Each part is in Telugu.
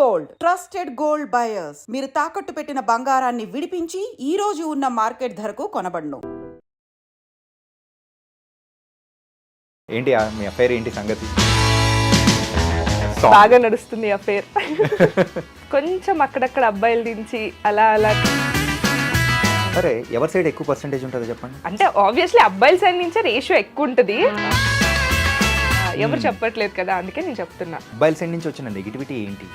గోల్డ్. Trusted gold buyers. మీరు తాకట్టు పెట్టిన బంగారాన్ని విడిపించి ఈ రోజు ఉన్న మార్కెట్ ధరకు కొనబడును. ఏంటి ఆ మీ అఫైర్ ఏంటి సంగతి? Song. బాగా నడుస్తుంది అఫేర్ కొంచెం అక్కడక్కడ అబ్బాయిలు దించి అలా అలా. సరే ఎవరి సైడ్ ఎక్కువ పర్సెంటేజ్ ఉంటుందో చెప్పండి. అంటే ఆబ్వియస్లీ అబ్బాయిల సైడ్ నుంచే రేషియో ఎక్కువ ఉంటుంది. ఎవరు చెప్పట్లేదు కదా అందుకే నేను చెప్తున్నా. అబ్బాయిల సైడ్ నుంచి వచ్చిన నెగిటివిటీ ఏంటి?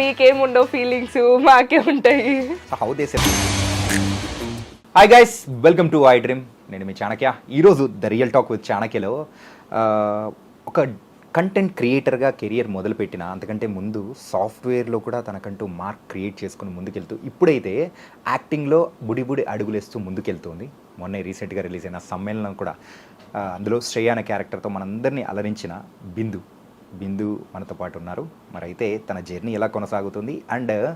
మీకేం ఉండవు ఫీలింగ్స్ మాకే ఉంటాయి how they hi guys welcome to I dream నేను మీ చాణక్య. ఈరోజు ద రియల్ టాక్ విత్ చాణక్యలో ఒక కంటెంట్ క్రియేటర్గా కెరియర్ మొదలుపెట్టిన అంతకంటే ముందు సాఫ్ట్వేర్లో కూడా తనకంటూ మార్క్ క్రియేట్ చేసుకుని ముందుకెళ్తూ ఇప్పుడైతే యాక్టింగ్లో బుడి బుడి అడుగులేస్తూ ముందుకెళ్తుంది. మొన్నే రీసెంట్గా రిలీజ్ అయిన సమ్మేళనం కూడా. అందులో శ్రేయ అనే క్యారెక్టర్తో మనందరినీ అలరించిన బిందు. బిందు మనతో పాటు ఉన్నారు. మరి అయితే తన జర్నీ ఎలా కొనసాగుతుంది అండ్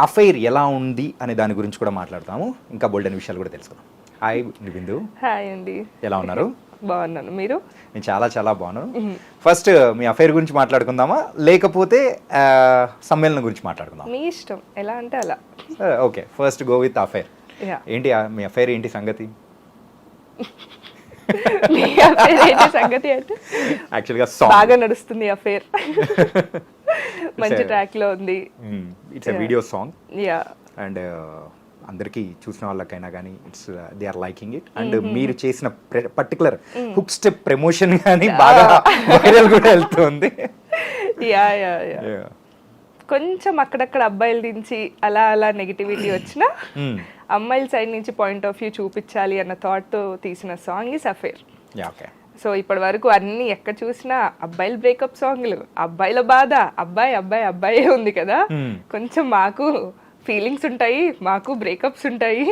అఫైర్ ఎలా ఉంది అనే దాని గురించి కూడా మాట్లాడతాము. ఇంకా బోల్డ్ అనే విషయాలు కూడా తెలుసుకుందాం. హాయ్ బిందు. హాయ్ అండి. ఎలా ఉన్నారు? బాగున్నాను. మీరు? నేను చాలా చాలా బాగున్నాను. ఫస్ట్ మీ అఫైర్ గురించి మాట్లాడుకుందామా? లేకపోతే సమ్మేళనం గురించి మాట్లాడుకుందాం మీ ఇష్టం. ఎలా అంటే అలా. Okay. First go with affair. ఏంటి మీ అఫైర్ ఏంటి సంగతి? మీ ఏంటి? సంగతి అంటే యాక్చువల్గా బాగా నడుస్తుంది అఫేర్ మంచి ట్రాక్లో ఉంది. It's video song ya and అందరికీ చూసిన వాళ్ళకైనా కానీ it's they are liking it and మీరు చేసిన పర్టికులర్ హుక్ స్టెప్ ప్రమోషన్ కానీ బాగా వైరల్ కూడా వెళ్తుంది. యా యా యా కొంచెం అక్కడక్కడ అబ్బాయిలు దించి అలా అలా నెగిటివిటీ వచ్చిన అమ్మాయిల సైడ్ నుంచి పాయింట్ ఆఫ్ వ్యూ చూపించాలి అన్న థాట్తో తీసిన సాంగ్ ఇస్ అఫేర్ సో ఇప్పటి వరకు అన్ని ఎక్కడ చూసినా అబ్బాయిల బ్రేకప్ సాంగ్లు అబ్బాయిల బాధ అబ్బాయి అబ్బాయి అబ్బాయే ఉంది కదా. Hmm. కొంచెం మాకు ఫీలింగ్స్ ఉంటాయి మాకు బ్రేకప్స్ ఉంటాయి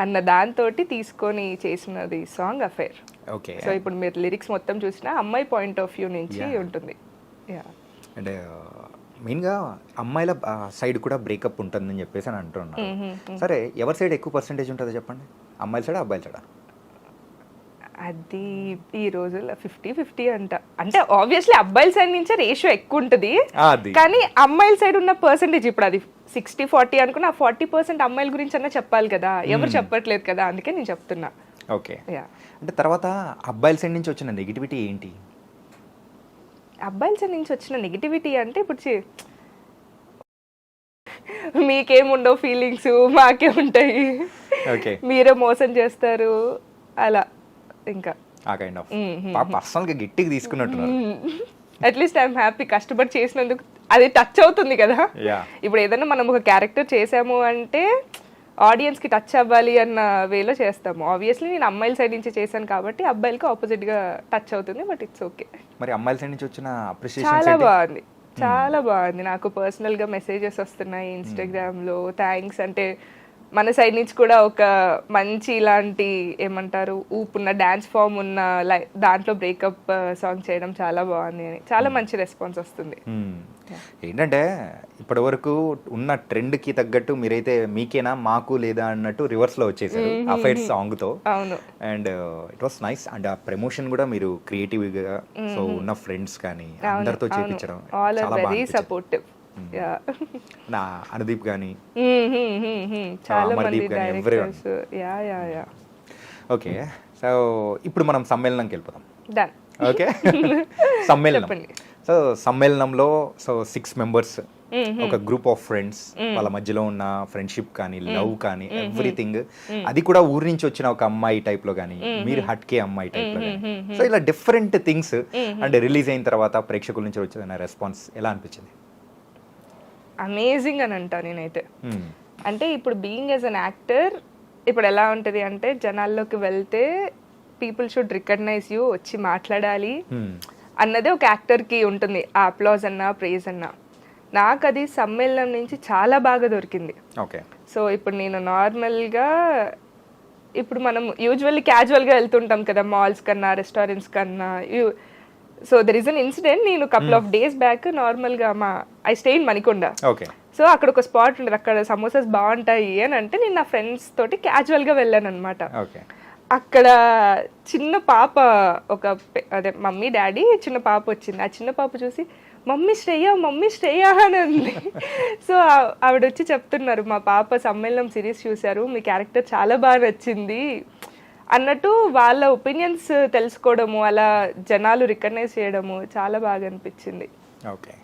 అన్న దాంతో తీసుకొని చేసినది సాంగ్ అఫేర్ ఓకే సో ఇప్పుడు మీరు లిరిక్స్ మొత్తం చూసినా అమ్మాయి పాయింట్ ఆఫ్ వ్యూ నుంచి ఉంటుంది. అండ్ మెయిన్గా అమ్మాయిల సైడ్ కూడా బ్రేకప్ ఉంటుందని చెప్పేసి అని అంటున్నారు. సరే ఎవరి సైడ్ ఎక్కువ పర్సెంటేజ్ ఉంటుందో చెప్పండి. అమ్మాయిల సైడ్ అబ్బాయిల సైడ్? అది ఈ రోజుల్లో ఫిఫ్టీ ఫిఫ్టీ అంట. అంటే ఆబ్వియస్లీ అబ్బాయిల సైడ్ నుంచే రేషియో ఎక్కువ ఉంటుంది. కానీ అమ్మాయిల సైడ్ ఉన్న పర్సెంటేజ్ ఇప్పుడు అది సిక్స్టీ ఫార్టీ అనుకున్న ఫార్టీ పర్సెంట్ అమ్మాయిల గురించి అన్న చెప్పాలి కదా. ఎవరు చెప్పట్లేదు కదా అందుకే నేను చెప్తున్నా. ఓకే. అంటే తర్వాత అబ్బాయిల సైడ్ నుంచి వచ్చిన నెగిటివిటీ ఏంటి? అబ్బాయిల నుంచి వచ్చిన నెగిటివిటీ అంటే ఇప్పుడు చి- మీకేం ఉండవు ఫీలింగ్స్ మాకే ఉంటాయి. మీరే మోసం చేస్తారు. అలా ఇంకా. ఆ కైండ్ ఆఫ్ పర్సనల్గా గట్టిగా తీసుకున్నట్టున్నారు. అట్లీస్ట్ ఐఎమ్ హ్యాపీ కష్టపడి చేసినందుకు అది టచ్ అవుతుంది కదా. ఇప్పుడు ఏదైనా మనం ఒక క్యారెక్టర్ చేసాము అంటే ఆడియన్స్కి టచ్ అవ్వాలి అన్న వేలో చేస్తాము. ఆబ్వియస్లీ నేను అమ్మాయిల సైడ్ నుంచి చేశాను కాబట్టి అబ్బాయిలకి ఆపోజిట్గా టచ్ అవుతుంది బట్ ఇట్స్ ఓకే మరి అమ్మాయిల సైడ్ నుంచి వచ్చిన చాలా బాగుంది. చాలా బాగుంది. నాకు పర్సనల్గా మెసేజెస్ వస్తున్నాయి ఇన్స్టాగ్రామ్లో థ్యాంక్స్ అంటే మన సైడ్ నుంచి కూడా ఒక మంచి ఇలాంటి ఏమంటారు ఊపున్న డాన్స్ ఫామ్ ఉన్న దాంట్లో బ్రేకప్ సాంగ్ చేయడం చాలా బాగుంది అని. చాలా మంచి రెస్పాన్స్ వస్తుంది. ఏంటంటే ఇప్పటి వరకు ఉన్న ట్రెండ్కి తగ్గట్టు మీరైతే మీకేనా మాకు లేదా అన్నట్టు రివర్స్లో వచ్చేసారు అఫైర్ సాంగ్తో. అవును. And it was nice and ఆ ప్రమోషన్ కూడా మీరు క్రియేటివ్గా సో ఉన్న ఫ్రెండ్స్ కానీ అందరితో చేపించడం చాలా బాగా అనిపించింది. సపోర్టివ్ నా అనుదీప్ కానీ చాలా మంది అమర్దీప్ గాని, everyone. Directors ya ya ya okay so ఇప్పుడు మనం సమ్మేళనంకి వెళ్ళిపోతాం డన్ ఓకే సమ్మేళనం. సో సమ్మేళనంలో సో సిక్స్ మెంబర్స్ ఒక గ్రూప్ ఆఫ్ ఫ్రెండ్స్ వాళ్ళ మధ్యలో ఉన్న ఫ్రెండ్షిప్ కానీ లవ్ కానీ ఎవ్రీథింగ్ అది కూడా ఊరి నుంచి వచ్చిన ఒక అమ్మాయి టైప్లో కానీ మీరు హట్కే అమ్మాయి టైప్లో కానీ సో ఇలా డిఫరెంట్ థింగ్స్ అండ్ రిలీజ్ అయిన తర్వాత ప్రేక్షకుల నుంచి వచ్చిన రెస్పాన్స్ ఎలా అనిపించింది? అమేజింగ్ అని అంటా నేనైతే Hmm. అంటే ఇప్పుడు బీయింగ్ యాజ్ అన్ యాక్టర్ ఇప్పుడు ఎలా ఉంటుంది అంటే జనాల్లోకి వెళ్తే పీపుల్ షుడ్ రికగ్నైజ్ యూ వచ్చి మాట్లాడాలి Hmm. అన్నదే ఒక యాక్టర్కి ఉంటుంది ఆ అప్లాజ్ అన్నా ప్రేజ్ అన్నా నాకు అది సమ్మేళనం నుంచి చాలా బాగా దొరికింది ఓకే సో ఇప్పుడు నేను నార్మల్గా ఇప్పుడు మనం యూజువల్లీ క్యాజువల్గా వెళ్తుంటాం కదా మాల్స్ కన్నా రెస్టారెంట్స్ కన్నా so there is an incident నేను కపుల్ ఆఫ్ డేస్ బ్యాక్ నార్మల్గా మా I stay in Manikonda okay so అక్కడ ఒక స్పాట్ ఉండదు అక్కడ సమోసాస్ బాగుంటాయి అని అంటే నేను నా ఫ్రెండ్స్ తోటి క్యాజువల్గా వెళ్ళాను అనమాట అక్కడ చిన్న పాప ఒక అదే మమ్మీ డాడీ చిన్న పాప వచ్చింది. ఆ చిన్న పాప చూసి మమ్మీ శ్రేయ మమ్మీ శ్రేయ అని ఉంది సో ఆవిడ వచ్చి చెప్తున్నారు మా పాప సమ్మేళనం సిరీస్ చూశారు మీ క్యారెక్టర్ చాలా బాగా నచ్చింది అన్నట్టు వాళ్ళ ఒపీనియన్స్ తెలుసుకోవడము అలా జనాలు రికగ్నైజ్ చేయడము చాలా బాగా అనిపించింది. Okay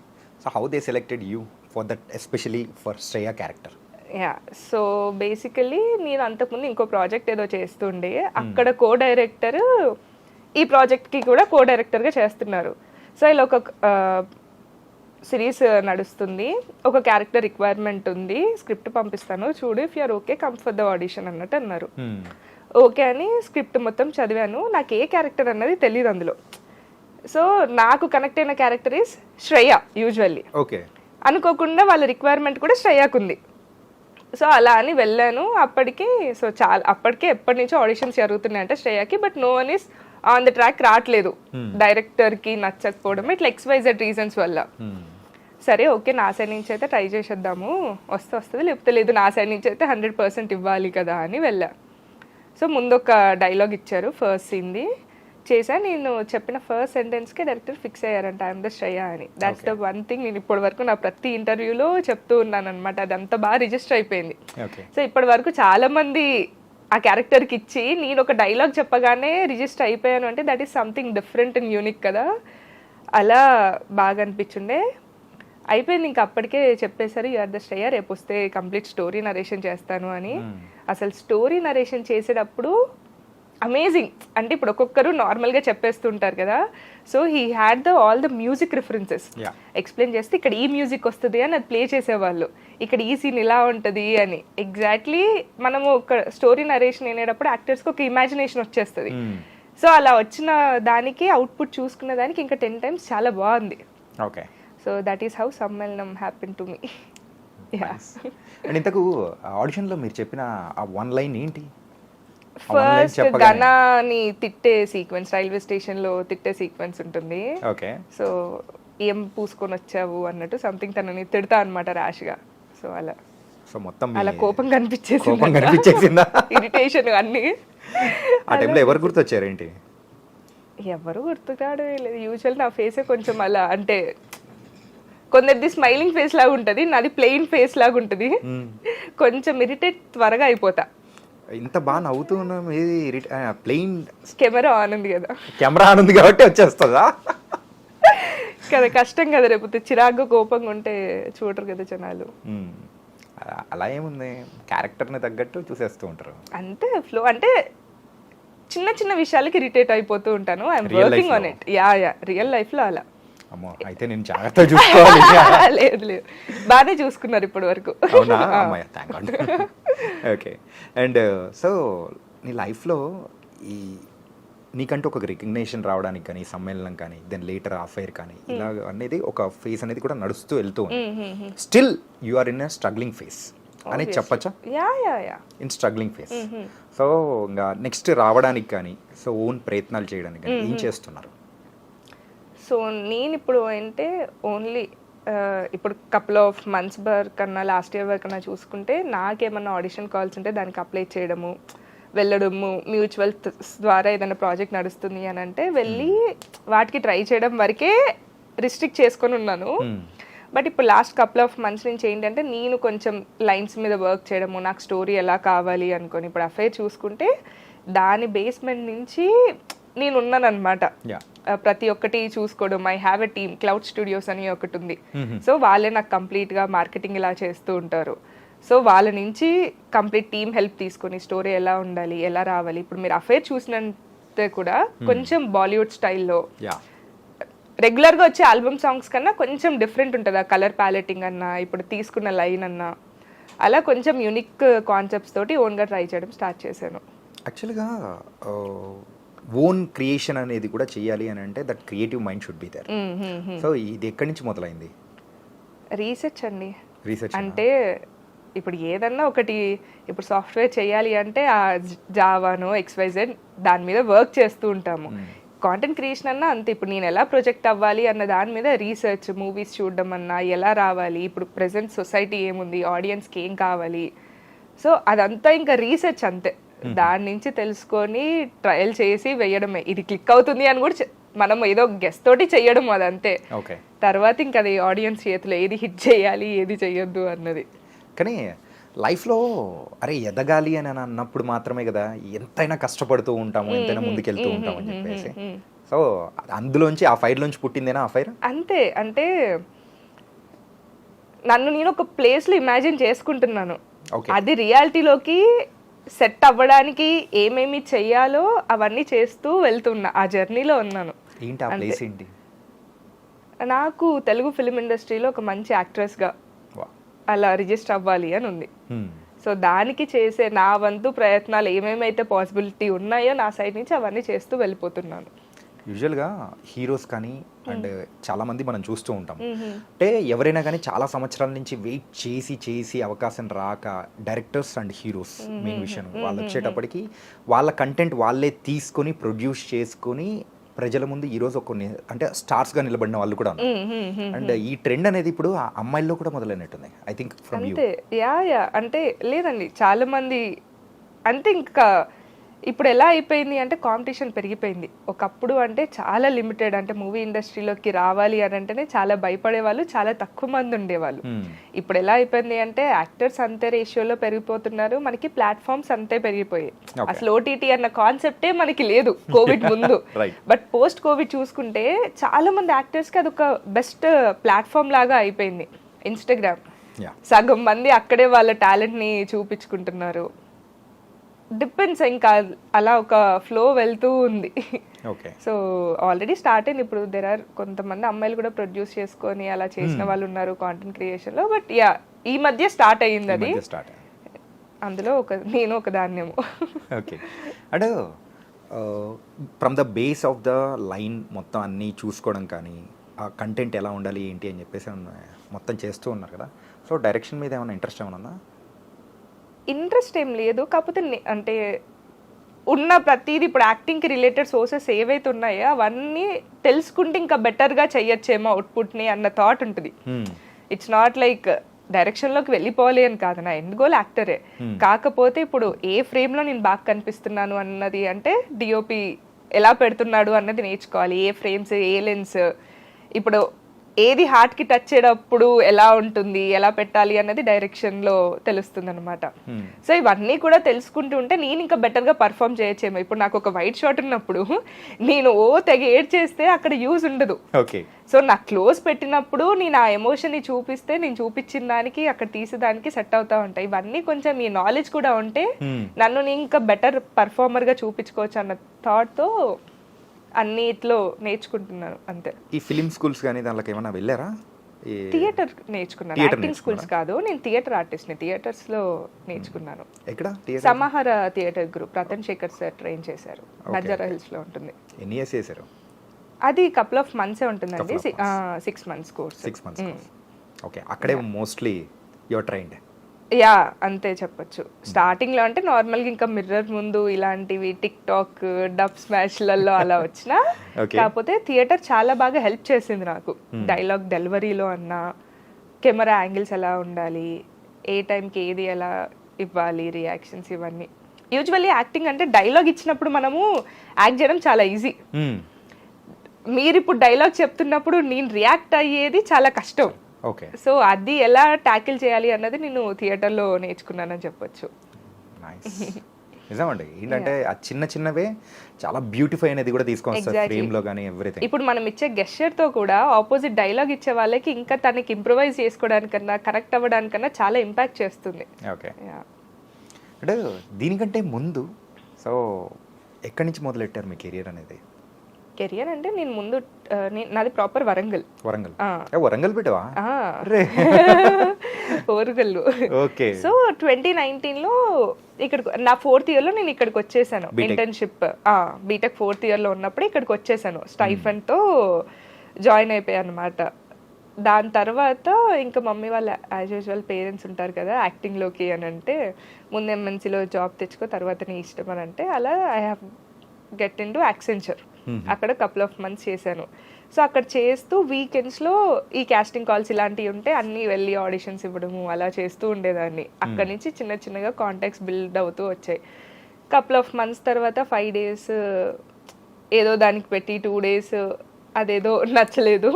so how they selected you for that especially for Shreya character ya so basically నేను అంతకుముందు ఇంకో ప్రాజెక్ట్ ఏదో చేస్తుండే. అక్కడ కో డైరెక్టర్ ఈ ప్రాజెక్ట్కి కూడా కో డైరెక్టర్గా చేస్తున్నారు. సో ఇలా ఒక సిరీస్ నడుస్తుంది. ఒక క్యారెక్టర్ రిక్వైర్మెంట్ ఉంది. స్క్రిప్ట్ పంపిస్తాను. చూడు if you're okay come for the audition అన్నట్టు అన్నారు. ఓకే అని స్క్రిప్ట్ మొత్తం చదివాను. నాకు ఏ క్యారెక్టర్ అన్నది తెలియదు అందులో. సో నాకు కనెక్ట్ అయిన character is Shreya usually okay. అనుకోకుండా వాళ్ళ రిక్వైర్మెంట్ కూడా శ్రేయాకు ఉంది. సో అలా అని వెళ్ళాను. అప్పటికి సో చాలా అప్పటికే ఎప్పటి నుంచో ఆడిషన్స్ జరుగుతున్నాయంటే శ్రేయాకి but no one is on the track రావట్లేదు. డైరెక్టర్కి నచ్చకపోవడం ఇట్లా ఎక్స్వైజెడ్ రీజన్స్ వల్ల. సరే ఓకే నా సైడ్ నుంచి అయితే ట్రై చేసేద్దాము. వస్తే వస్తుంది లేకపోతే లేదు నా సైడ్ నుంచి అయితే హండ్రెడ్ పర్సెంట్ ఇవ్వాలి కదా అని వెళ్ళా. సో ముందు ఒక డైలాగ్ ఇచ్చారు ఫస్ట్ సీన్ది చేశా నేను చెప్పిన ఫస్ట్ సెంటెన్స్కే డైరెక్టర్ ఫిక్స్ అయ్యారంట ఐఎమ్ ద శ్రేయ అని. దాట్స్ ద వన్ థింగ్ నేను ఇప్పటి వరకు నా ప్రతి ఇంటర్వ్యూలో చెప్తూ ఉన్నాను అనమాట అది అంత బాగా రిజిస్టర్ అయిపోయింది. సో ఇప్పటి వరకు చాలా మంది ఆ క్యారెక్టర్కి ఇచ్చి నేను ఒక డైలాగ్ చెప్పగానే రిజిస్టర్ అయిపోయాను అంటే that is something different and unique కదా. అలా బాగా అనిపించుండే. అయిపోయింది. ఇంక అప్పటికే చెప్పేసరి యూఆర్ ద శ్రేయ రేపు వస్తే కంప్లీట్ స్టోరీ నరేషన్ చేస్తాను అని. అసలు స్టోరీ నరేషన్ చేసేటప్పుడు అమేజింగ్. అంటే ఇప్పుడు ఒక్కొక్కరు నార్మల్గా చెప్పేస్తుంటారు కదా. So he had the all the music references. Explain చేస్తే ఇక్కడ ఈ మ్యూజిక్ వస్తుంది అని అది ప్లే చేసేవాళ్ళు. ఇక్కడ ఈ సీన్ ఇలా ఉంటుంది అని. ఎగ్జాక్ట్లీ మనము ఒక స్టోరీ నరేషన్ వినేటప్పుడు యాక్టర్స్కి ఒక ఇమాజినేషన్ వచ్చేస్తుంది. సో అలా వచ్చిన దానికి అవుట్పుట్ చూసుకున్న దానికి ఇంకా టెన్ టైమ్స్ చాలా బాగుంది. Okay so that is how Sammelanam happen to me and ఇంతకు ఆడిషన్లో మీరు చెప్పిన ఆ వన్ లైన్ ఏంటి? ఫస్ట్ గనాని తిట్టే సీక్వెన్స్ రైల్వే స్టేషన్లో తిట్టే సీక్వెన్స్ ఉంటుంది. ఓకే సో ఏం పూసుకొని వచ్చావు అన్నట్టు సంథింగ్ తనని తిడతా అనమాట ర్యాష్గా. సో అలా. సో మొత్తం అలా కోపం కనిపించేసి కోపం కనిపించేసిందా? ఇరిటేషన్ అన్ని. ఆ టైంలో ఎవరు గుర్తొచ్చారేంటి ఎవరు గుర్తురాడు లేదు. యూజువల్ నా ఫేసే కొంచెం అలా అంటే కొందరిది స్మైలింగ్ ఫేస్ లాగా ఉంటుంది నాది ప్లెయిన్ ఫేస్ లాగా ఉంటుంది. కొంచెం ఇరిటేట్ త్వరగా అయిపోతా. ఇంత బాగా నవ్వుతూ ఉన్నాం ఏది ప్లెయిన్ కెమెరా ఆన్ ఉంది కదా. కెమెరా అని ఉంది కాబట్టి వచ్చేస్తుందా? కదా కష్టం కదా రేపు చిరాగ్గా కోపంగా ఉంటే చూడరు కదా జనాలు. అలా- ఏముంది? క్యారెక్టర్ని తగ్గట్టు చూసేస్తూ ఉంటారు. అంతే ఫ్లో అంటే చిన్న చిన్న విషయాలకి ఇరిటేట్ అయిపోతూ ఉంటాను. I'm working on? It yeah yeah real లైఫ్లో అలా. అమ్మో అయితే నేను జాగ్రత్తగా చూసుకోవాలి. లేదు లేదు. బాగానే చూసుకున్నారు ఇప్పటి వరకు. అవునా? అమ్మాయి thank God okay and so నీ లైఫ్లో ఈ నీకంటూ ఒక రికగ్నేషన్ రావడానికి కానీ సమ్మేళనం కానీ దెన్ లేటర్ అఫైర్ కానీ ఇలా అనేది ఒక ఫేస్ అనేది కూడా నడుస్తూ వెళ్తూ ఉంది. Still you are in a struggling phase అనేది చెప్పచ్చా? Yeah yeah yeah in struggling phase so ఇంకా నెక్స్ట్ రావడానికి కానీ సో ఓన్ ప్రయత్నాలు చేయడానికి కానీ ఏం చేస్తున్నారు? సో నేను ఇప్పుడు అంటే ఓన్లీ ఇప్పుడు కపుల్ ఆఫ్ మంత్స్ బర్ కన్నా లాస్ట్ ఇయర్ వరకు కన్నా చూసుకుంటే నాకేమన్నా ఆడిషన్ కాల్స్ ఉంటే దానికి అప్లై చేయడము వెళ్ళడము మ్యూచువల్ ద్వారా ఏదైనా ప్రాజెక్ట్ నడుస్తుంది అని అంటే వెళ్ళి వాటికి ట్రై చేయడం వరకే రిస్ట్రిక్ట్ చేసుకొని ఉన్నాను. బట్ ఇప్పుడు లాస్ట్ కపుల్ ఆఫ్ మంత్స్ నుంచి ఏంటంటే నేను కొంచెం లైన్స్ మీద వర్క్ చేయడము నాకు స్టోరీ ఎలా కావాలి అనుకొని ఇప్పుడు అఫైర్ చూసుకుంటే దాని బేస్మెంట్ నుంచి నేను ఉన్నాను అనమాట యా ప్రతి ఒక్కటి చూసుకోవడం. I have a team cloud studios అని ఒకటి ఉంది. సో వాళ్ళే నాకు కంప్లీట్గా మార్కెటింగ్ ఇలా చేస్తూ ఉంటారు. సో వాళ్ళ నుంచి కంప్లీట్ టీమ్ హెల్ప్ తీసుకొని స్టోరీ ఎలా ఉండాలి ఎలా రావాలి. ఇప్పుడు మీరు అఫైర్ చూసినంతే కూడా కొంచెం బాలీవుడ్ స్టైల్లో రెగ్యులర్గా వచ్చే ఆల్బమ్ సాంగ్స్ కన్నా కొంచెం డిఫరెంట్ ఉంటుంది. ఆ కలర్ ప్యాలెటింగ్ అన్నా ఇప్పుడు తీసుకున్న లైన్ అన్నా. అలా కొంచెం యునిక్ కాన్సెప్ట్స్ తోటి ఓన్గా ట్రై చేయడం స్టార్ట్ చేశాను. యాక్చువల్గా ఓన్ క్రియేషన్ అనేది కూడా చేయాలి అని అంటే that creative mind should be there so ఇది ఎక్కడి నుంచి మొదలైంది? రీసెర్చ్ అండి. రీసెర్చ్ అంటే ఇప్పుడు ఏదన్నా ఒకటి ఇప్పుడు సాఫ్ట్వేర్ చేయాలి అంటే ఆ జావాను ఎక్స్వైజెడ్ దాని మీద వర్క్ చేస్తూ ఉంటాము. కాంటెంట్ క్రియేషన్ అన్నా అంతే. ఇప్పుడు నేను ఎలా ప్రొజెక్ట్ అవ్వాలి అన్న దాని మీద రీసెర్చ్ మూవీస్ చూడడం అన్నా ఎలా రావాలి? ఇప్పుడు ప్రజెంట్ సొసైటీ ఏముంది? ఆడియన్స్కి ఏం కావాలి? సో అదంతా ఇంకా రీసెర్చ్ అంతే. దాని నుంచి తెలుసుకొని ట్రయల్ చేసి వేయడమే. ఇది క్లిక్ అవుతుంది అని కూడా మనం ఏదో గెస్ తోటి చెయ్యడం అదంతే. ఓకే. తర్వాత ఇంకా అది ఆడియన్స్ చేతిలో ఏది హిట్ చేయాలి ఏది చెయ్యొద్దు అన్నది. కానీ లైఫ్లో అరే ఎదగాలి అని అని అన్నప్పుడు మాత్రమే కదా ఎంతైనా కష్టపడుతూ ఉంటాము ఎంతైనా ముందుకెళ్తూ ఉంటాం అని చెప్పేసి. సో అందులోంచి ఆ ఫైర్లోంచి పుట్టిందేనా ఆ ఫైర్ అంతే. అంటే నన్ను నేను ఒక ప్లేస్లో ఇమాజిన్ చేసుకుంటున్నాను. అది రియాలిటీలోకి సెట్ అవ్వడానికి ఏమేమి చెయ్యాలో అవన్నీ చేస్తూ వెళ్తున్నా ఆ జర్నీలో ఉన్నాను. ఏంటి నాకు తెలుగు ఫిలిం ఇండస్ట్రీలో ఒక మంచి యాక్ట్రెస్గా. అలా రిజిస్టర్ అవ్వాలి అని ఉంది. Hmm. సో దానికి చేసే నా వంతు ప్రయత్నాలు ఏమేమైతే పాసిబిలిటీ ఉన్నాయో నా సైడ్ నుంచి అవన్నీ చేస్తూ వెళ్ళిపోతున్నాను. యూజువల్గా హీరోస్ కానీ అండ్ చాలా మంది మనం చూస్తూ ఉంటాం. అంటే ఎవరైనా కానీ చాలా సంవత్సరాల నుంచి వెయిట్ చేసి చేసి అవకాశం రాక డైరెక్టర్స్ అండ్ హీరోస్ మెయిన్ విషయం. వాళ్ళు వచ్చేటప్పటికి వాళ్ళ కంటెంట్ వాళ్ళే తీసుకొని ప్రొడ్యూస్ చేసుకొని ప్రజల ముందు ఈరోజు ఒక ని- అంటే స్టార్స్గా నిలబడిన వాళ్ళు కూడా అండ్ ఈ ట్రెండ్ అనేది ఇప్పుడు ఆ అమ్మాయిల్లో కూడా మొదలైనట్టుంది I think from yeah. Yeah అంటే లేదండి చాలా మంది అంటే ఇంకా ఇప్పుడు ఎలా అయిపోయింది అంటే కాంపిటీషన్ పెరిగిపోయింది. ఒకప్పుడు అంటే చాలా లిమిటెడ్ అంటే మూవీ ఇండస్ట్రీలోకి రావాలి అని అంటేనే చాలా భయపడే వాళ్ళు చాలా తక్కువ మంది ఉండేవాళ్ళు. ఇప్పుడు ఎలా అయిపోయింది అంటే యాక్టర్స్ అంతే రేషియోలో పెరిగిపోతున్నారు మనకి ప్లాట్ఫామ్స్ అంతే పెరిగిపోయాయి. అసలు ఓటీటీ అన్న కాన్సెప్టే మనకి లేదు కోవిడ్ ముందు. బట్ పోస్ట్ కోవిడ్ చూసుకుంటే చాలా మంది యాక్టర్స్కి అది ఒక బెస్ట్ ప్లాట్ఫామ్ లాగా అయిపోయింది. ఇన్స్టాగ్రామ్ సగం మంది అక్కడే వాళ్ళ టాలెంట్ని చూపించుకుంటున్నారు. డిపెండ్స్ ఇంకా అలా ఒక ఫ్లో వెళ్తూ ఉంది. ఓకే. సో ఆల్రెడీ స్టార్ట్ అయింది. ఇప్పుడు దెర్ ఆర్ కొంతమంది అమ్మాయిలు కూడా ప్రొడ్యూస్ చేసుకొని అలా చేసిన వాళ్ళు ఉన్నారు కాంటెంట్ క్రియేషన్లో. బట్ యా ఈ మధ్య స్టార్ట్ అయ్యింది అది. అందులో ఒక నేను ఒక దాన్యము ఓకే. అంటే from the base of the line మొత్తం అన్నీ చూసుకోవడం కానీ ఆ కంటెంట్ ఎలా ఉండాలి ఏంటి అని చెప్పేసి మొత్తం చేస్తూ ఉన్నారు కదా. సో డైరెక్షన్ మీద ఏమైనా ఇంట్రెస్ట్ ఏమైనా ఉందా? ఇంట్రెస్ట్ ఏం లేదు. కాకపోతే అంటే ఉన్న ప్రతిదీ ఇప్పుడు యాక్టింగ్కి రిలేటెడ్ సోర్సెస్ ఏవైతే ఉన్నాయో అవన్నీ తెలుసుకుంటే ఇంకా బెటర్గా చెయ్యొచ్చేమో అవుట్పుట్ని అన్న థాట్ ఉంటుంది. ఇట్స్ నాట్ లైక్ డైరెక్షన్లోకి వెళ్ళిపోవాలి అని కాదు. నా ఎండ్ గోల్ యాక్టరే. కాకపోతే ఇప్పుడు ఏ ఫ్రేమ్లో నేను బాగా కనిపిస్తున్నాను అన్నది అంటే డిఓపి ఎలా పెడుతున్నాడు అన్నది నేర్చుకోవాలి. ఏ ఫ్రేమ్స్ ఏ లెన్స్. ఇప్పుడు ఏది హార్ట్కి టచ్ చేయడప్పుడు ఎలా ఉంటుంది ఎలా పెట్టాలి అన్నది డైరెక్షన్లో తెలుస్తుంది అనమాట Hmm. సో ఇవన్నీ కూడా తెలుసుకుంటూ ఉంటే నేను ఇంకా బెటర్గా పర్ఫామ్ చేయొచ్చేమో. ఇప్పుడు నాకు ఒక వైట్ షాట్ ఉన్నప్పుడు నేను ఓ తెగ ఏడ్ చేస్తే అక్కడ యూజ్ ఉండదు. ఓకే సో నాకు క్లోజ్ పెట్టినప్పుడు నేను ఆ ఎమోషన్ని చూపిస్తే నేను చూపించిన దానికి అక్కడ తీసేదానికి సెట్ అవుతా ఉంటాయి. ఇవన్నీ కొంచెం ఈ నాలెడ్జ్ కూడా ఉంటే Hmm. నన్ను నేను ఇంకా బెటర్ పర్ఫార్మర్గా చూపించుకోవచ్చు అన్న థాట్తో అన్నిట్లో నేర్చుకుంటున్నాను అంతే. ఈ ఫిలిం స్కూల్స్ కానీ దాంట్లోకి ఏమైనా వెళ్ళారా? థియేటర్ నేర్చుకున్నాను. యాక్టింగ్ స్కూల్స్ కాదు నేను థియేటర్ ఆర్టిస్ట్ని థియేటర్స్లో నేర్చుకున్నాను. ఎక్కడ? Samahara theatre group Ratan Shekhar sir train చేశారు. బంజారా హిల్స్లో ఉంటుంది. ఎన్ని ఇయర్స్ చేశారు? అది కపుల్ ఆఫ్ మంత్సే ఉంటుందండి. Six months course six months okay అక్కడే మోస్ట్లీ యువర్ ట్రైన్డ్ యా అంతే చెప్పొచ్చు. స్టార్టింగ్లో అంటే నార్మల్గా ఇంకా మిర్రర్ ముందు ఇలాంటివి టిక్ టాక్ డబ్ స్మాష్లలో అలా వచ్చిన. కాకపోతే థియేటర్ చాలా బాగా హెల్ప్ చేసింది నాకు. డైలాగ్ డెలివరీలో అన్నా కెమెరా యాంగిల్స్ ఎలా ఉండాలి ఏ టైంకి ఏది ఎలా ఇవ్వాలి రియాక్షన్స్ ఇవన్నీ. యూజువల్లీ యాక్టింగ్ అంటే డైలాగ్ ఇచ్చినప్పుడు మనము యాక్ట్ చేయడం చాలా ఈజీ మీరు ఇప్పుడు డైలాగ్ చెప్తున్నప్పుడు నేను రియాక్ట్ అయ్యేది చాలా కష్టం. సో అది ఎలా ట్యాకిల్ చేయాలి అన్నది నేను థియేటర్లో నేర్చుకున్నానని చెప్పొచ్చు. నిజమండి. ఏంటంటే ఆ చిన్న చిన్నవే చాలా బ్యూటిఫై అనేది కూడా. ఫ్రేమ్లో కానీ ఎవ్రీథింగ్ ఇప్పుడు మనం ఇచ్చే గెస్చర్తో కూడా ఆపోజిట్ డైలాగ్ ఇచ్చే వాళ్ళకి ఇంకా తనకి ఇంప్రూవైజ్ చేసుకోవడానికన్నా కనెక్ట్ అవ్వడానికన్నా చాలా ఇంపాక్ట్ చేస్తుంది. ఓకే. అంటే దీనికంటే ముందు సో ఎక్కడి నుంచి మొదలెట్టారు మీ కెరియర్ అనేది? కెరియర్ అంటే నేను ముందు నాది ప్రాపర్ వరంగల్. వరంగల్. వరంగల్ పెట్టవా ఓరుగల్లు. ఓకే. సో ట్వంటీ నైన్టీన్లో ఇక్కడికి నా ఫోర్త్ ఇయర్లో నేను ఇక్కడికి వచ్చేసాను. ఇంటర్న్షిప్. బీటెక్ ఫోర్త్ ఇయర్లో ఉన్నప్పుడు ఇక్కడికి వచ్చేసాను. స్టైఫన్తో జాయిన్ అయిపోయాను అనమాట దాని తర్వాత ఇంకా మమ్మీ వాళ్ళ యాజ్ యూజువల్ పేరెంట్స్ ఉంటారు కదా యాక్టింగ్లోకి అని అంటే ముందు ఎంఎన్సీలో జాబ్ తెచ్చుకో తర్వాత నీ ఇష్టం అని అంటే అలా I have get into Accenture అక్కడ కపుల్ ఆఫ్ మంత్స్ చేశాను. సో అక్కడ చేస్తూ వీకెండ్స్లో ఈ కాస్టింగ్ కాల్స్ ఇలాంటివి ఉంటే అన్నీ వెళ్ళి ఆడిషన్స్ ఇవ్వడము అలా చేస్తూ ఉండేదాన్ని. అక్కడి నుంచి చిన్న చిన్నగా కాంటాక్ట్స్ బిల్డ్ అవుతూ వచ్చాయి. కపుల్ ఆఫ్ మంత్స్ తర్వాత ఫైవ్ డేస్ ఏదో దానికి పెట్టి టూ డేస్ అదేదో నచ్చలేదు.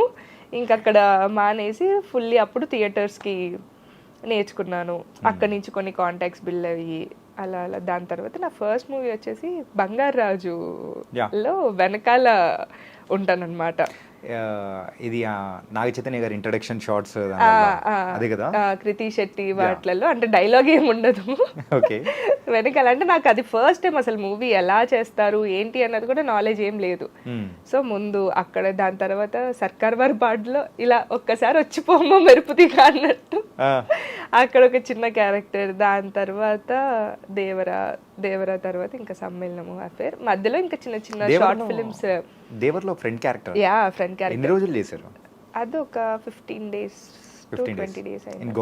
ఇంక అక్కడ మానేసి ఫుల్లీ అప్పుడు థియేటర్స్కి నేర్చుకున్నాను. అక్కడి నుంచి కొన్ని కాంటాక్ట్స్ బిల్డ్ అయ్యి అలా అలా దాని తర్వాత నా ఫస్ట్ మూవీ వచ్చేసి బంగారు రాజు Yeah. లో వెనకాల ఉంటానన్నమాట ఇది ఆ, నాగ చైతన్య గారి ఇంట్రడక్షన్ షార్ట్స్ అదే కదా? కృతి శెట్టి వాటిలలో. అంటే డైలాగ్ ఏమి ఉండదు. ఓకే వెనకాల అంటే నాకు అది ఫస్ట్ టైం అసలు మూవీ ఎలా చేస్తారు ఏంటి అన్నది కూడా నాలెడ్జ్ ఏం లేదు. సో ముందు అక్కడ దాని తర్వాత సర్కార్ వారి పాటలో ఇలా ఒక్కసారి వచ్చిపోమో మెరుపుదిగా అన్నట్టు. అక్కడ ఒక చిన్న క్యారెక్టర్ దాని తర్వాత దేవరా దేవరా తర్వాత ఇంకా సమ్మేళనము అఫేర్ మధ్యలో ఇంకా చిన్న చిన్న short films దేవర్లో friend character yeah friend character ఎన్ని రోజులు చేశారు? అది ఒక fifteen days to 15 days. Twenty days అయింది.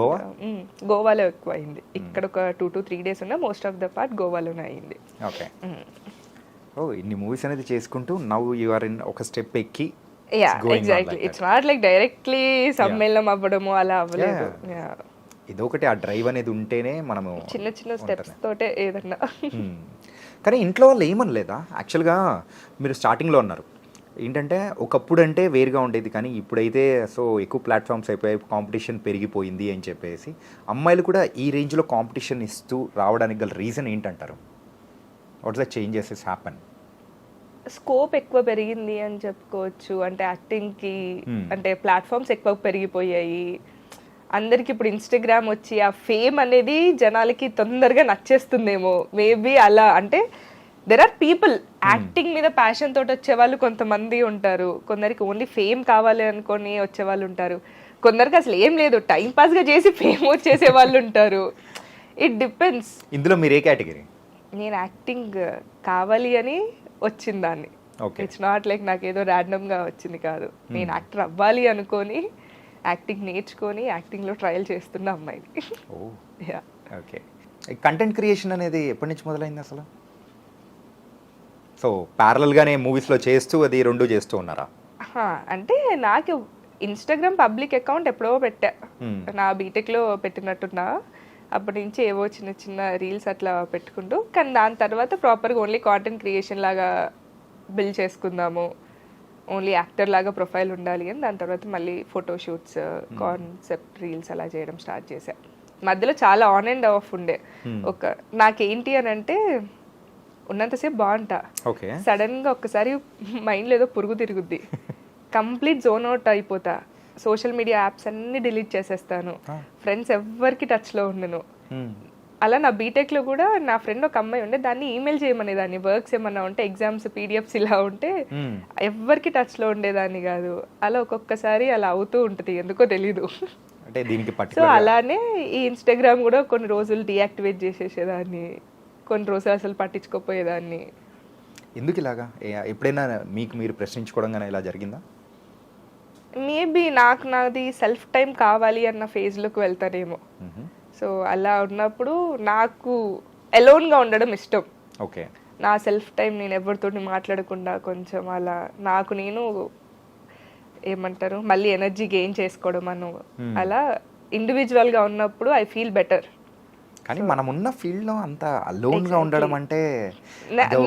గోవాలో ఎక్కువ అయింది ఇక్కడ ఒక టూ టు త్రీ డేస్ ఉన్నా మోస్ట్ ఆఫ్ ద పార్ట్ గోవాలోనే అయింది. ఓకే. ఓ ఇన్ని మూవీస్ అనేది చేసుకుంటూ నవ్ యు ఆర్ ఇన్ ఒక స్టెప్ ఎక్కి yeah exactly it's not like directly Sammelanam అవ్వడము అలా అవ్వలేదు. ఇదొకటి ఆ డ్రైవ్ అనేది ఉంటేనే మనము చిన్న చిన్న స్టెప్స్ తోటే ఏదన్నా. కానీ ఇంట్లో వాళ్ళు ఏమనలేదా? యాక్చువల్గా మీరు స్టార్టింగ్లో ఉన్నారు ఏంటంటే ఒకప్పుడు అంటే వేరుగా ఉండేది కానీ ఇప్పుడైతే సో ఎక్కువ ప్లాట్ఫామ్స్ అయిపోయాయి కాంపిటీషన్ పెరిగిపోయింది అని చెప్పేసి అమ్మాయిలు కూడా ఈ రేంజ్లో కాంపిటీషన్ ఇస్తూ రావడానికి గల రీజన్ ఏంటంటారు? What's the changes is happen scope ఎక్కువ పెరిగింది అని చెప్పుకోవచ్చు. అంటే యాక్టింగ్కి Hmm. అంటే ప్లాట్ఫామ్స్ ఎక్కువ పెరిగిపోయాయి. అందరికి ఇప్పుడు ఇన్స్టాగ్రామ్ వచ్చి ఆ ఫేమ్ అనేది జనాలకి తొందరగా నచ్చేస్తుందేమో. మేబీ అలా అంటే దెర్ ఆర్ పీపుల్ యాక్టింగ్ మీద ప్యాషన్ తోటి వచ్చే వాళ్ళు కొంతమంది ఉంటారు. కొందరికి ఓన్లీ ఫేమ్ కావాలి అనుకొని వచ్చే వాళ్ళు ఉంటారు. కొందరికి అసలు ఏం లేదు టైం పాస్గా చేసి ఫేమ్ వచ్చేసే వాళ్ళు ఉంటారు. ఇట్ డిపెండ్స్ ఇందులో మీరు ఏ కేటగిరీ నేను యాక్టింగ్ కావాలి అని వచ్చింది దాన్ని Okay. ఇట్స్ నాట్ లైక్ నాకు ఏదో random గా వచ్చింది కాదు. నేను యాక్టర్ అవ్వాలి అనుకొని యాక్టింగ్ నేర్చుకొని యాక్టింగ్లో ట్రయల్ చేస్తున్న అమ్మాయిని ఓ. Yeah okay. కంటెంట్ క్రియేషన్ అనేది ఎప్పటి నుంచి మొదలైంది అసలు? సో ప్యారలల్గానే మూవీస్లో చేస్తూ అది రెండు చేస్తూ ఉన్నారా? అంటే నాకు ఇన్స్టాగ్రామ్ పబ్లిక్ అకౌంట్ ఎప్పుడో పెట్టా. Hmm. నా బీటెక్లో పెట్టినట్టున్నా. అప్పటి నుంచి ఏవో చిన్న చిన్న రీల్స్ అట్లా పెట్టుకుంటూ. కానీ దాని తర్వాత ప్రాపర్గా ఓన్లీ కాంటెంట్ క్రియేషన్ లాగా బిల్డ్ చేసుకుందాము. ఓన్లీ యాక్టర్ లాగా ప్రొఫైల్ ఉండాలి అని దాని తర్వాత మళ్ళీ ఫోటోషూట్స్ కాన్సెప్ట్ రీల్స్ అలా చేయడం స్టార్ట్ చేశా. మధ్యలో చాలా ఆన్ అండ్ ఆఫ్ ఉండే. ఒక నాకేంటి అని అంటే ఉన్నంతసేపు బాగుంటా. ఓకే. సడన్గా ఒక్కసారి మైండ్ ఏదో పురుగు తిరుగుద్ది. కంప్లీట్ జోన్ అవుట్ అయిపోతా. సోషల్ మీడియా యాప్స్ అన్ని డిలీట్ చేసేస్తాను. ఫ్రెండ్స్ ఎవ్వరికి టచ్లో ఉండను. అలా నా బీటెక్లో కూడా నా ఫ్రెండ్ ఒక అమ్మాయి ఉండే దాన్ని ఈమెయిల్ చేయమనేదాన్ని. వర్క్స్ ఏమన్నా ఉంటే ఎగ్జామ్స్ పీడిఎఫ్స్ ఇలా ఉంటే ఎవ్వరికి టచ్లో ఉండేదాన్ని కాదు. అలా ఒక్కొక్కసారి అలా అవుతూ ఉంటుంది ఎందుకో తెలీదు. అంటే దీనికి సో అలానే ఈ ఇన్స్టాగ్రామ్ కూడా కొన్ని రోజులు డియాక్టివేట్ చేసేసేదాన్ని. కొన్ని రోజులు అసలు పట్టించుకోపోయేదాన్ని. ఎందుకు ఇలాగా? ఎప్పుడైనా మీకు మీరు ప్రశ్నించుకోవడం కానీ ఇలా జరిగిందా? మేబీ నాకు నాది సెల్ఫ్ టైం కావాలి అన్న ఫేజ్లోకి వెళ్తానేమో. మ్మ్. సో అలా ఉన్నప్పుడు నాకు ఎలోన్గా ఉండడం ఇష్టం. ఓకే. నా సెల్ఫ్ టైం నేను ఎవరితోటి మాట్లాడకుండా కొంచెం అలా నాకు నేను ఏమంటారు మళ్ళీ ఎనర్జీ గెయిన్ చేసుకోవడం అను అలా ఇండివిజువల్గా ఉన్నప్పుడు ఐ ఫీల్ బెటర్ కానీ మనం ఉన్న ఫీల్డ్లో అంత అలోన్గా ఉండడం అంటే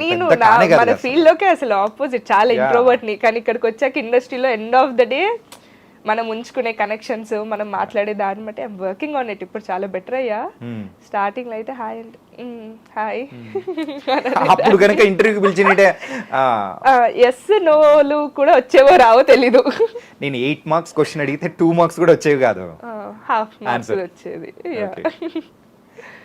నేను మన. ఫీల్డ్ లోకే అసలు ఆపోజిట్ చాలా Yeah. ఇంట్రోవర్ట్ని కానీ ఇక్కడికి వచ్చాక ఇండస్ట్రీలో ఎండ్ ఆఫ్ ద డే మనం ఉంచుకునే కనెక్షన్స్ మనం మాట్లాడే దాన్ని బట్టి ఐమ్ వర్కింగ్ ఆన్ ఇట్ ఇప్పుడు చాలా బెటర్ అయ్యా. స్టార్టింగ్లో అయితే హాయ్ అంటే. హాయ్ అప్పుడు కనుక ఇంటర్వ్యూకి పిలిచినట్టే ఎస్ నోలు కూడా వచ్చేవో రావో తెలీదు. నేను ఎయిట్ మార్క్స్ క్వశ్చన్ అడిగితే టూ మార్క్స్ కూడా వచ్చేవి కాదు. Half marks. వచ్చేది.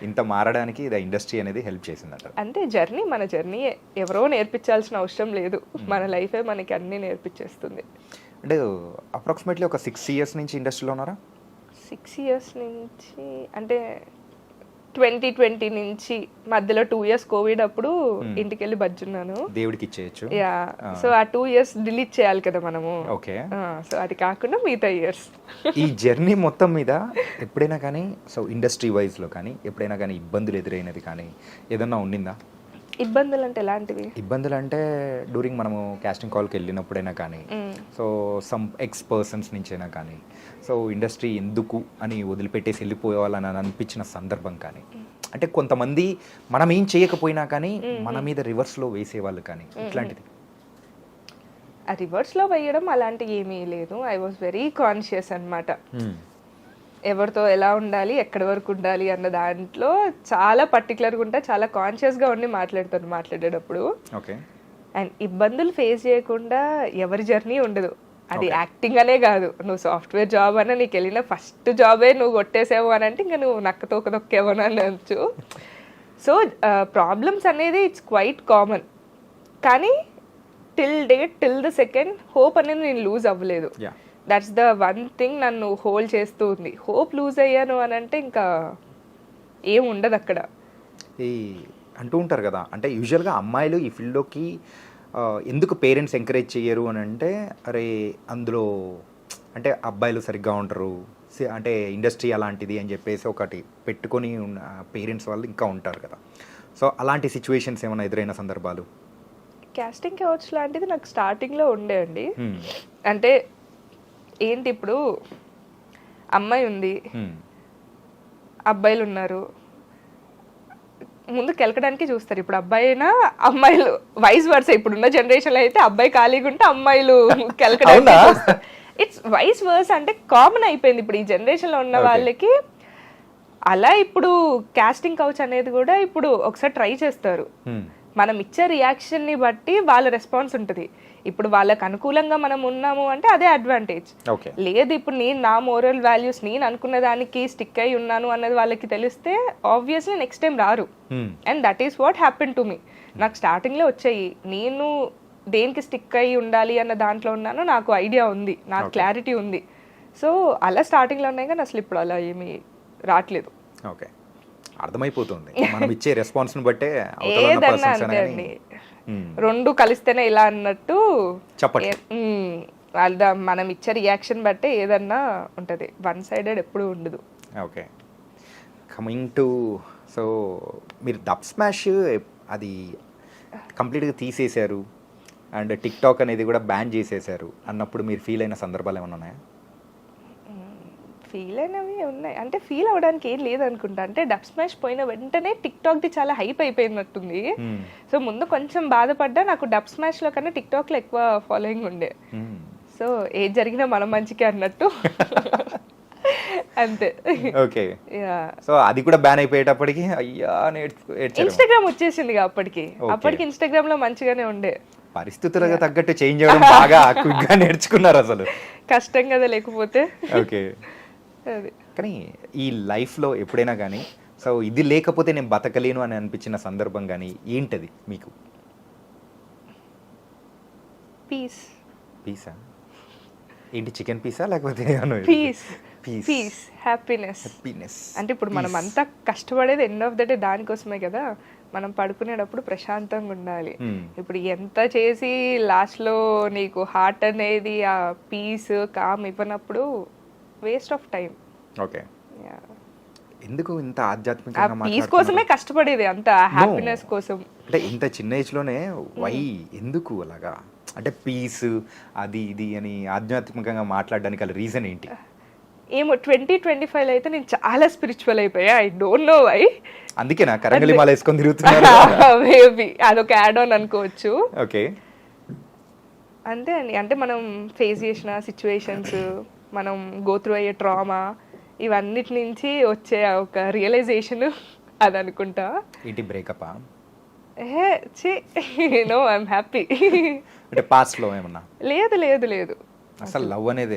ఇంత మారడానికి ఇది ఇండస్ట్రీ అనేది హెల్ప్ చేసిందంట. అంతే జర్నీ మన జర్నీ ఎవరో నేర్పించాల్సిన అవసరం లేదు. మన లైఫే మనకి అన్ని నేర్పించేస్తుంది. అంటే అప్రాక్సిమేట్లీ ఒక సిక్స్ ఇయర్స్ నుంచి ఇండస్ట్రీలో ఉన్నారా? సిక్స్ ఇయర్స్ నుంచి అంటే ట్వంటీ ట్వంటీ నుంచి మధ్యలో టూ ఇయర్స్ కోవిడ్ అప్పుడు ఇంటికి వెళ్ళి బజ్జున్నాను. దేవుడికి ఇచ్చేయచ్చు. యా సో ఆ టూ ఇయర్స్ డిలీట్ చేయాలి కదా మనము. ఓకే సో అది కాకుండా మిగతా ఇయర్స్ ఈ జర్నీ మొత్తం మీద ఎప్పుడైనా కానీ సో ఇండస్ట్రీ వైజ్లో కానీ ఎప్పుడైనా కానీ ఇబ్బందులు ఎదురైనది కానీ ఏదన్నా ఉండిందా? ఇబ్బందులు అంటే ఎలాంటివి? ఇబ్బందులు అంటే డ్యూరింగ్ మనము కాస్టింగ్ కాల్కి వెళ్ళినప్పుడైనా కానీ సో సమ్ ఎక్స్ పర్సన్స్ నుంచైనా కానీ సో ఇండస్ట్రీ ఎందుకు అని వదిలిపెట్టేసి వెళ్ళిపోవాలని అనిపించిన సందర్భం కానీ అంటే కొంతమంది మనం ఏం చేయకపోయినా కానీ మన మీద రివర్స్లో వేసేవాళ్ళు కానీ ఇట్లాంటిది. రివర్స్లో వేయడం అలాంటి ఏమీ లేదు. ఐ వాజ్ వెరీ కాన్షియస్ అన్నమాట. మ్మ్. ఎవరితో ఎలా ఉండాలి ఎక్కడి వరకు ఉండాలి అన్న దాంట్లో చాలా పర్టికులర్గా ఉంటా చాలా కాన్షియస్గా ఉండి మాట్లాడతాను మాట్లాడేటప్పుడు. ఓకే. అండ్ ఇబ్బందులు ఫేస్ చేయకుండా ఎవరి జర్నీ ఉండదు. అది యాక్టింగ్ అనే కాదు. నువ్వు సాఫ్ట్వేర్ జాబ్ అన్న నీకు వెళ్ళిన ఫస్ట్ జాబే నువ్వు కొట్టేసావు అని అంటే ఇంకా నువ్వు నక్క తోక తొక్కేవో అని అనొచ్చు. సో ప్రాబ్లమ్స్ అనేది ఇట్స్ క్వైట్ కామన్ కానీ till date till the second hope అనేది నేను లూజ్ అవ్వలేదు. దట్స్ ద వన్ థింగ్ నన్ను హోల్డ్ చేస్తూ ఉంది హోప్ లూజ్ అయ్యాను అని అంటే ఇంకా ఏం ఉండదు అక్కడ. ఈ అంటూ ఉంటారు కదా. అంటే యూజువల్గా అమ్మాయిలు ఈ ఫీల్డ్లోకి ఎందుకు పేరెంట్స్ ఎంకరేజ్ చేయరు అని అంటే అరే అందులో అంటే అబ్బాయిలు సరిగ్గా ఉంటారు అంటే ఇండస్ట్రీ అలాంటిది అని చెప్పేసి ఒకటి పెట్టుకొని ఉన్న పేరెంట్స్ వాళ్ళు ఇంకా ఉంటారు కదా. సో అలాంటి సిచ్యువేషన్స్ ఏమైనా ఎదురైన సందర్భాలు? క్యాస్టింగ్ కౌచ్ లాంటిది నాకు స్టార్టింగ్లో ఉండే అండి. Hmm. అంటే ఏంటి ఇప్పుడు అమ్మాయి ఉంది. అబ్బాయిలు ఉన్నారు ముందు కెలకడానికి చూస్తారు. ఇప్పుడు అబ్బాయి అయినా అమ్మాయిలు వైస్ వర్స ఇప్పుడున్న జనరేషన్లో అయితే అబ్బాయి ఖాళీగా ఉంటే అమ్మాయిలు కెలకడానికి ఇట్స్ వైస్ వర్స్ అంటే కామన్ అయిపోయింది ఇప్పుడు ఈ జనరేషన్లో ఉన్న Okay. వాళ్ళకి. అలా ఇప్పుడు కాస్టింగ్ కౌచ్ అనేది కూడా ఇప్పుడు ఒకసారి ట్రై చేస్తారు. మనం ఇచ్చే రియాక్షన్ని బట్టి వాళ్ళ రెస్పాన్స్ ఉంటుంది. ఇప్పుడు వాళ్ళకి అనుకూలంగా మనం ఉన్నాము అంటే అదే అడ్వాంటేజ్ ఓకే లేదు ఇప్పుడు నేను నా మోరల్ వాల్యూస్ నేను అనుకున్న దానికి స్టిక్ అయి ఉన్నాను అన్నది వాళ్ళకి తెలిస్తే ఆబ్వియస్లీ నెక్స్ట్ టైం రారు. And that is what happen to me నాకు స్టార్టింగ్లో వచ్చాయి. నేను దేనికి స్టిక్ అయి ఉండాలి అన్న దాంట్లో ఉన్నాను నాకు ఐడియా ఉంది. నాకు క్లారిటీ ఉంది. సో అలా స్టార్టింగ్లో ఉన్నాయి కానీ అసలు ఇప్పుడు అలా ఏమీ రావట్లేదు ఓకే అర్థమైపోతుంది. మనం ఇచ్చే రెస్పాన్స్ని బట్టే ఏదన్నా అంతే అండి. రెండు కలిస్తేనే ఇలా అన్నట్టు మ్మ్. వాళ్ళ మనం ఇచ్చే రియాక్షన్ బట్టే ఏదన్నా ఉంటది. వన్ సైడెడ్ ఎప్పుడు ఉండదు. ఓకే. కమింగ్ టు సో మీరు డబ్ స్మాష్ అది కంప్లీట్గా తీసేశారు. అండ్ టిక్ టాక్ అనేది కూడా బ్యాన్ చేసేశారు అన్నప్పుడు మీరు ఫీల్ అయిన సందర్భాలు ఏమైనా ఉన్నాయా? ఫీల్ అయినవి ఉన్నాయి. అంటే ఫీల్ అవ్వడానికి ఏం లేదనుకుంటా. అంటే డబ్ స్మాష్ పోయిన వెంటనే టిక్ టాక్ ది చాలా హైప్ అయిపోయినట్టుంది. సో ముందు కొంచెం బాధపడ్డా నాకు డబ్ స్మాష్లో కన్నా టిక్ టాక్లో ఎక్కువ ఫాలోయింగ్ ఉండే. సో ఏది జరిగినా మన మంచికే అన్నట్టు. అంతే. ఓకే. యా. సో అది కూడా బ్యాన్ అయిపోయేటప్పటికి అయ్యా ఇన్స్టాగ్రామ్ వచ్చేసింది అప్పటికి. అప్పటికి ఇన్స్టాగ్రామ్లో మంచిగానే ఉండే. పరిస్థితులకు తగ్గట్టు చేంజ్ అవ్వడం బాగా క్విక్గా నేర్చుకున్నారు అసలు. కష్టం కదా లేకపోతే. ఓకే. కానీ ఈ లైఫ్లో ఎప్పుడైనా కానీ సో ఇది లేకపోతే నేను బతకలేను అని అనిపించిన సందర్భం కానీ ఏంటది మీకు? పీస్ పీసా ఏంటి చికెన్ పీసా లేకపోతే peace peace peace happiness happiness అంటే ఇప్పుడు మనం అంతా కష్టపడేది ఎండ్ ఆఫ్ ద డే దానికోసమే కదా. మనం పడుకునేటప్పుడు ప్రశాంతంగా ఉండాలి. Hmm. ఇప్పుడు ఎంత చేసి లాస్ట్లో నీకు హార్ట్ అనేది ఆ పీస్ కామ్ ఇవ్వనప్పుడు వేస్ట్ ఆఫ్ టైం. ఓకే. ఎందుకు ఇంత ఆధ్యాత్మికంగా పీస్? కోసమే కష్టపడేది అంత హ్యాపీనెస్ కోసం. అంటే ఇంత చిన్న ఏజ్లోనే వై ఎందుకు అలాగా? అంటే పీస్ అది ఇది అని ఆధ్యాత్మికంగా మాట్లాడడానికి గల రీజన్ ఏంటి? ఏమో ట్వంటీ ట్వంటీ ఫైవ్ అయితే నేను చాలా స్పిరిచువల్ అయిపోయా. ఐ డోంట్ నో వై అందుకేనా కరంగలి మాల వేసుకొని తిరుగుతున్నారు. మేబీ అదొక యాడ్ ఆన్ అనుకోవచ్చు. ఓకే అంతే అండి. అంటే మనం ఫేస్ చేసిన సిచ్యువేషన్స్ మనం గో త్రూ అయ్యే ట్రామా ఇవన్నిటి నుంచి వచ్చే ఒక రియలైజేషన్ అది అనుకుంటా. ఏంటి బ్రేకప్ ఏ చి నో ఐఎమ్ హ్యాపీ అంటే పాస్ట్లో ఏమన్నా? లేదు లేదు లేదు. అసలు లవ్ అనేది